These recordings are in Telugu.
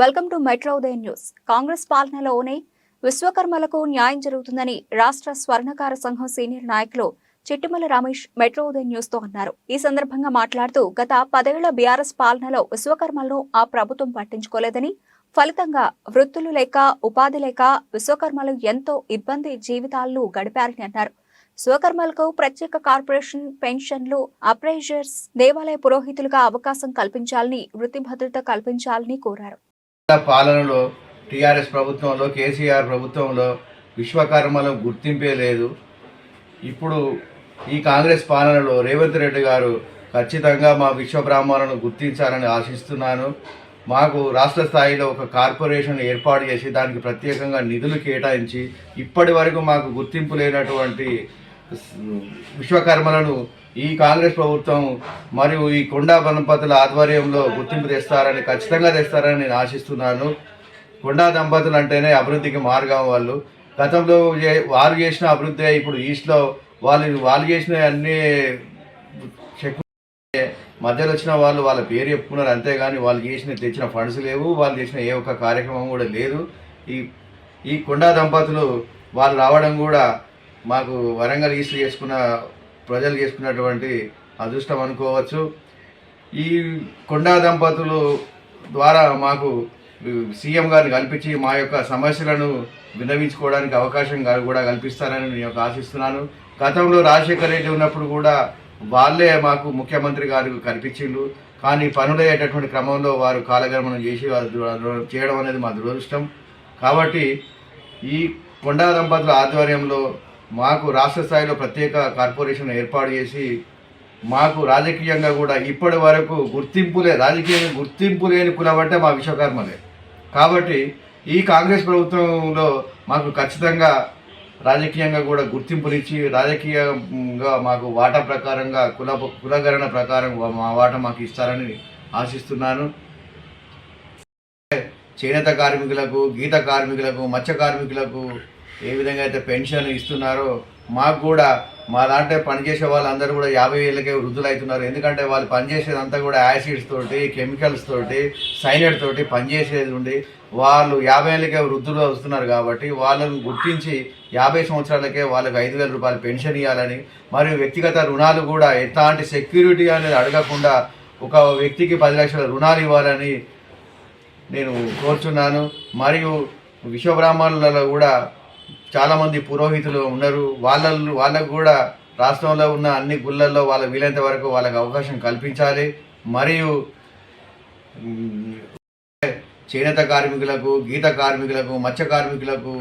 Welcome to metro Udayam news. Congress పాలనలోనే విశ్వకర్మలకు న్యాయం జరుగుతుందని రాష్ట్ర స్వర్ణకార సంఘం సీనియర్ నాయకులు చిట్టిమల రమేష్ మెట్రో ఉదయం న్యూస్తో అన్నారు. ఈ సందర్భంగా మాట్లాడుతూ గత పదేళ్ళ బీఆర్ఎస్ పాలనలో విశ్వకర్మలను ఆ ప్రభుత్వం పట్టించుకోలేదని ఫలితంగా వృత్తులు లేక ఉపాధి లేక విశ్వకర్మలు ఎంతో ఇబ్బంది జీవితాలను గడిపారని అన్నారు. విశ్వకర్మలకు ప్రత్యేక కార్పొరేషన్ పెన్షన్లు అప్రైజర్స్ దేవాలయ పురోహితులుగా అవకాశం కల్పించాలని వృత్తి భద్రత కల్పించాలని కోరారు. పాలనలో టీఆర్ఎస్ ప్రభుత్వంలో కేసీఆర్ ప్రభుత్వంలో విశ్వకర్మలం గుర్తింపే లేదు. ఇప్పుడు ఈ కాంగ్రెస్ పాలనలో రేవంత్ రెడ్డి గారు ఖచ్చితంగా మా విశ్వ బ్రాహ్మణులను గుర్తించాలని ఆశిస్తున్నాను. మాకు రాష్ట్ర స్థాయిలో ఒక కార్పొరేషన్ ఏర్పాటు చేసి దానికి ప్రత్యేకంగా నిధులు కేటాయించి ఇప్పటి వరకు మాకు గుర్తింపు లేనటువంటి విశ్వకర్మలను ఈ కాంగ్రెస్ ప్రభుత్వం మరియు ఈ కొండా దంపతుల ఆధ్వర్యంలో గుర్తింపు తెస్తారని ఖచ్చితంగా తెస్తారని నేను ఆశిస్తున్నాను. కొండా దంపతులు అంటేనే అభివృద్ధికి మార్గం వాళ్ళు. గతంలో వారు చేసిన అభివృద్ధి ఇప్పుడు ఈస్ట్లో వాళ్ళు వాళ్ళు చేసిన అన్ని మధ్యలో వచ్చిన వాళ్ళు వాళ్ళ పేరు చెప్పుకున్నారు అంతేగాని వాళ్ళు చేసిన తెచ్చిన ఫండ్స్ లేవు వాళ్ళు చేసిన ఏ ఒక్క కార్యక్రమం కూడా లేదు. ఈ ఈ కొండా దంపతులు వాళ్ళు రావడం కూడా మాకు వరంగల్ ఈస్ట్ చేసుకున్న ప్రజలు చేసుకున్నటువంటి అదృష్టం అనుకోవచ్చు. ఈ కొండా దంపతులు ద్వారా మాకు సీఎం గారిని కల్పించి మా యొక్క సమస్యలను విన్నవించుకోవడానికి అవకాశం కూడా కల్పిస్తారని నేను ఆశిస్తున్నాను. గతంలో రాజశేఖర రెడ్డి ఉన్నప్పుడు కూడా వాళ్ళే మాకు ముఖ్యమంత్రి గారు కల్పించిండ్రు. కానీ పనులయ్యేటటువంటి క్రమంలో వారు కాలగమనం చేసి చేయడం అనేది మా దురదృష్టం. కాబట్టి ఈ కొండా దంపతుల ఆధ్వర్యంలో మాకు రాష్ట్ర స్థాయిలో ప్రత్యేక కార్పొరేషన్ ఏర్పాటు చేసి మాకు రాజకీయంగా కూడా ఇప్పటి వరకు గుర్తింపులే రాజకీయంగా గుర్తింపు లేని కులం అంటే మా విశ్వకర్మలే. కాబట్టి ఈ కాంగ్రెస్ ప్రభుత్వంలో మాకు ఖచ్చితంగా రాజకీయంగా కూడా గుర్తింపునిచ్చి రాజకీయంగా మాకు వాటా ప్రకారంగా కుల కులగణన ప్రకారం మా వాటా మాకు ఇస్తారని ఆశిస్తున్నాను. చేనేత కార్మికులకు గీత కార్మికులకు మత్స్య కార్మికులకు ఏ విధంగా అయితే పెన్షన్ ఇస్తున్నారో మాకు కూడా మా దాంట్లో పనిచేసే వాళ్ళందరూ కూడా యాభై ఏళ్ళకే వృద్ధులు అవుతున్నారు ఎందుకంటే వాళ్ళు పనిచేసేదంతా కూడా యాసిడ్స్ తోటి కెమికల్స్ తోటి సైనైడ్ తోటి పనిచేసేది ఉండి వాళ్ళు యాభై ఏళ్ళకే వృద్ధులు వస్తున్నారు కాబట్టి వాళ్ళను గుర్తించి యాభై సంవత్సరాలకే వాళ్ళకి ఐదు వేల రూపాయలు పెన్షన్ ఇవ్వాలని మరియు వ్యక్తిగత రుణాలు కూడా ఎట్లాంటి సెక్యూరిటీ అనేది అడగకుండా ఒక వ్యక్తికి పది లక్షల రుణాలు ఇవ్వాలని నేను కోరుచున్నాను. మరియు విశ్వబ్రాహ్మణులలో కూడా చాలామంది పురోహితులు ఉన్నారు. వాళ్ళ వాళ్ళకు కూడా రాష్ట్రంలో ఉన్న అన్ని గుళ్ళల్లో వాళ్ళ వీలైనంత వరకు వాళ్ళకి అవకాశం కల్పించాలి. మరియు చేనేత కార్మికులకు గీత కార్మికులకు మత్స్య కార్మికులకు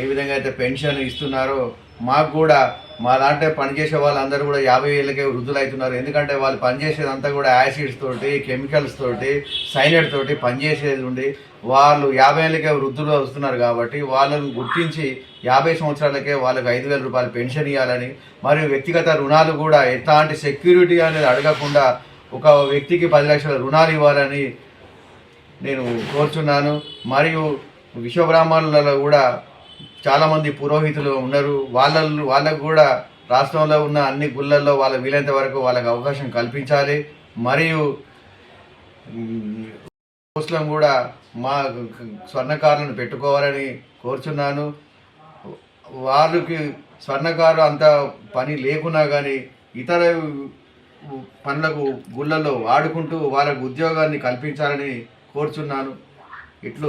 ఏ విధంగా అయితే పెన్షన్ ఇస్తున్నారో మాకు కూడా మా దాంట్లో పనిచేసే వాళ్ళందరూ కూడా యాభై ఏళ్ళకే వృద్ధులు అవుతున్నారు ఎందుకంటే వాళ్ళు పనిచేసేదంతా కూడా యాసిడ్స్ తోటి కెమికల్స్ తోటి సైనైడ్ తోటి పనిచేసేది ఉండి వాళ్ళు యాభై ఏళ్ళకే వృద్ధులు వస్తున్నారు కాబట్టి వాళ్ళను గుర్తించి యాభై సంవత్సరాలకే వాళ్ళకి ఐదు వేల రూపాయలు పెన్షన్ ఇవ్వాలని మరియు వ్యక్తిగత రుణాలు కూడా ఎట్లాంటి సెక్యూరిటీ అనేది అడగకుండా ఒక వ్యక్తికి పది లక్షల రుణాలు ఇవ్వాలని నేను కోరుచున్నాను. మరియు విశ్వబ్రాహ్మణులలో కూడా చాలామంది పురోహితులు ఉన్నారు. వాళ్ళ వాళ్ళకు కూడా రాష్ట్రంలో ఉన్న అన్ని గుళ్ళల్లో వాళ్ళ వీలైనంత వరకు వాళ్ళకి అవకాశం కల్పించాలి. మరియు ఉమ్, ముస్లిం కూడా మా స్వర్ణకారులను పెట్టుకోవాలని కోరుచున్నాను. వారికి స్వర్ణకారు అంత పని లేకున్నా కానీ ఇతర పనులకు గుళ్ళల్లో వాడుకుంటూ వాళ్ళకు ఉద్యోగాన్ని కల్పించాలని కోరుచున్నాను. ఇట్లు